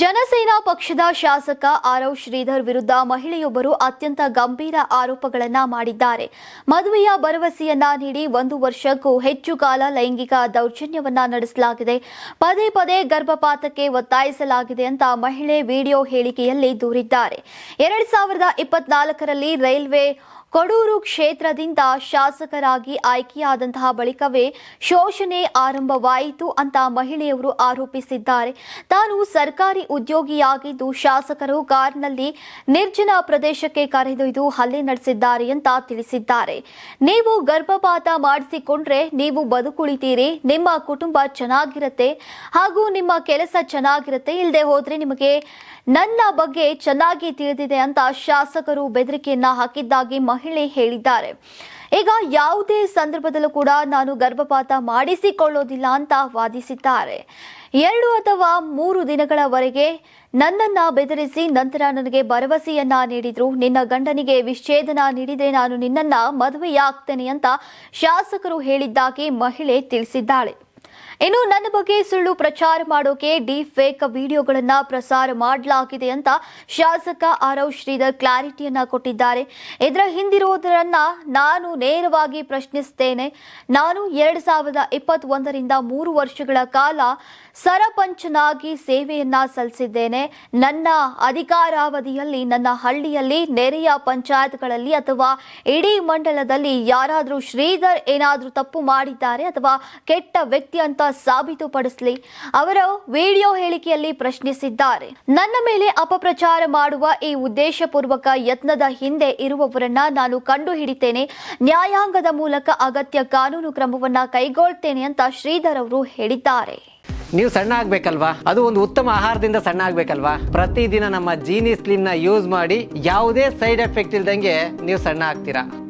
ಜನಸೇನಾ ಪಕ್ಷದ ಶಾಸಕ ಆರವ್ ಶ್ರೀಧರ್ ವಿರುದ್ಧ ಮಹಿಳೆಯೊಬ್ಬರು ಅತ್ಯಂತ ಗಂಭೀರ ಆರೋಪಗಳನ್ನು ಮಾಡಿದ್ದಾರೆ. ಮದುವೆಯ ಭರವಸೆಯನ್ನ ನೀಡಿ ಒಂದು ವರ್ಷಕ್ಕೂ ಹೆಚ್ಚು ಕಾಲ ಲೈಂಗಿಕ ದೌರ್ಜನ್ಯವನ್ನ ನಡೆಸಲಾಗಿದೆ. ಪದೇ ಪದೇ ಗರ್ಭಪಾತಕ್ಕೆ ಒತ್ತಾಯಿಸಲಾಗಿದೆ ಅಂತ ಮಹಿಳೆ ವಿಡಿಯೋ ಹೇಳಿಕೆಯಲ್ಲಿ ದೂರಿದ್ದಾರೆ. ಎರಡ್ ಸಾವಿರದ ಇಪ್ಪತ್ನಾಲ್ಕರಲ್ಲಿ ರೈಲ್ವೆ ಕೊಡೂರು ಕ್ಷೇತ್ರದಿಂದ ಶಾಸಕರಾಗಿ ಆಯ್ಕೆಯಾದಂತಹ ಬಳಿಕವೇ ಶೋಷಣೆ ಆರಂಭವಾಯಿತು ಅಂತ ಮಹಿಳೆಯವರು ಆರೋಪಿಸಿದ್ದಾರೆ. ತಾನು ಸರ್ಕಾರಿ ಉದ್ಯೋಗಿಯಾಗಿದ್ದು ಶಾಸಕರು ಕಾರ್ನಲ್ಲಿ ನಿರ್ಜನ ಪ್ರದೇಶಕ್ಕೆ ಕರೆದೊಯ್ದು ಹಲ್ಲೆ ನಡೆಸಿದ್ದಾರೆ ಅಂತ ತಿಳಿಸಿದ್ದಾರೆ. ನೀವು ಗರ್ಭಪಾತ ಮಾಡಿಸಿಕೊಂಡ್ರೆ ನೀವು ಬದುಕುಳಿತೀರಿ, ನಿಮ್ಮ ಕುಟುಂಬ ಚೆನ್ನಾಗಿರುತ್ತೆ ಹಾಗೂ ನಿಮ್ಮ ಕೆಲಸ ಚೆನ್ನಾಗಿರುತ್ತೆ ಇಲ್ಲದೆ ಹೋದ್ರೆ ನಿಮಗೆ ನನ್ನ ಬಗ್ಗೆ ಚೆನ್ನಾಗಿ ತಿಳಿದಿದೆ ಅಂತ ಶಾಸಕರು ಬೆದರಿಕೆಯನ್ನ ಹಾಕಿದ್ದಾಗಿ ಮಹಿಳೆ ಹೇಳಿದ್ದಾರೆ. ಈಗ ಯಾವುದೇ ಸಂದರ್ಭದಲ್ಲೂ ಕೂಡ ನಾನು ಗರ್ಭಪಾತ ಮಾಡಿಸಿಕೊಳ್ಳೋದಿಲ್ಲ ಅಂತ ವಾದಿಸಿದ್ದಾರೆ. ಎರಡು ಅಥವಾ ಮೂರು ದಿನಗಳವರೆಗೆ ನನ್ನನ್ನ ಬೆದರಿಸಿ ನಂತರ ನನಗೆ ಭರವಸೆಯನ್ನ ನೀಡಿದ್ರು. ನಿನ್ನ ಗಂಡನಿಗೆ ವಿಚ್ಛೇದನ ನೀಡಿದ್ರೆ ನಾನು ನಿನ್ನನ್ನ ಮದುವೆಯಾಗ್ತೇನೆ ಅಂತ ಶಾಸಕರು ಹೇಳಿದ್ದಾಗಿ ಮಹಿಳೆ ತಿಳಿಸಿದ್ದಾಳೆ. ಇನ್ನು ನನ್ನ ಬಗ್ಗೆ ಸುಳ್ಳು ಪ್ರಚಾರ ಮಾಡೋಕೆ ಡೀಪ್ ಫೇಕ್ ವಿಡಿಯೋಗಳನ್ನ ಪ್ರಸಾರ ಮಾಡಲಾಗಿದೆ ಅಂತ ಶಾಸಕ ಆರವ್ ಶ್ರೀಧರ್ ಕ್ಲಾರಿಟಿಯನ್ನ ಕೊಟ್ಟಿದ್ದಾರೆ. ಇದರ ಹಿಂದಿರುವುದರನ್ನ ನಾನು ನೇರವಾಗಿ ಪ್ರಶ್ನಿಸ್ತೇನೆ. ನಾನು ಎರಡ್ ಸಾವಿರದ ಇಪ್ಪತ್ತೊಂದರಿಂದ ಮೂರು ವರ್ಷಗಳ ಕಾಲ ಸರಪಂಚನಾಗಿ ಸೇವೆಯನ್ನ ಸಲ್ಲಿಸಿದ್ದೇನೆ. ನನ್ನ ಅಧಿಕಾರಾವಧಿಯಲ್ಲಿ, ನನ್ನ ಹಳ್ಳಿಯಲ್ಲಿ, ನೆರೆಯ ಪಂಚಾಯತ್ಗಳಲ್ಲಿ ಅಥವಾ ಇಡೀ ಮಂಡಲದಲ್ಲಿ ಯಾರಾದರೂ ಶ್ರೀಧರ್ ಏನಾದರೂ ತಪ್ಪು ಮಾಡಿದ್ದಾರೆ ಅಥವಾ ಕೆಟ್ಟ ವ್ಯಕ್ತಿ ಅಂತ ಸಾಬೀತುಪಡಿಸಲಿ. ಅವರ ವಿಡಿಯೋ ಹೇಳಿಕೆಯಲ್ಲಿ ಪ್ರಶ್ನಿಸಿದ್ದಾರೆ. ನನ್ನ ಮೇಲೆ ಅಪಪ್ರಚಾರ ಮಾಡುವ ಈ ಉದ್ದೇಶಪೂರ್ವಕ ಯತ್ನದ ಹಿಂದೆ ಇರುವವರನ್ನ ನಾನು ಕಂಡು ಹಿಡಿತೇನೆ ನ್ಯಾಯಾಂಗದ ಮೂಲಕ ಅಗತ್ಯ ಕಾನೂನು ಕ್ರಮವನ್ನ ಕೈಗೊಳ್ತೇನೆ ಅಂತ ಶ್ರೀಧರ್ ಅವರು ಹೇಳಿದ್ದಾರೆ. ನೀವು ಸಣ್ಣ ಆಗ್ಬೇಕಲ್ವಾ? ಅದು ಒಂದು ಉತ್ತಮ ಆಹಾರದಿಂದ ಸಣ್ಣ ಆಗ್ಬೇಕಲ್ವಾ? ಪ್ರತಿದಿನ ನಮ್ಮ ಜೀನಿ ಸ್ಲಿಮ್ನ ಯೂಸ್ ಮಾಡಿ ಯಾವುದೇ ಸೈಡ್ ಎಫೆಕ್ಟ್ ಇಲ್ದಂಗೆ ನೀವು ಸಣ್ಣ ಆಗ್ತೀರಾ?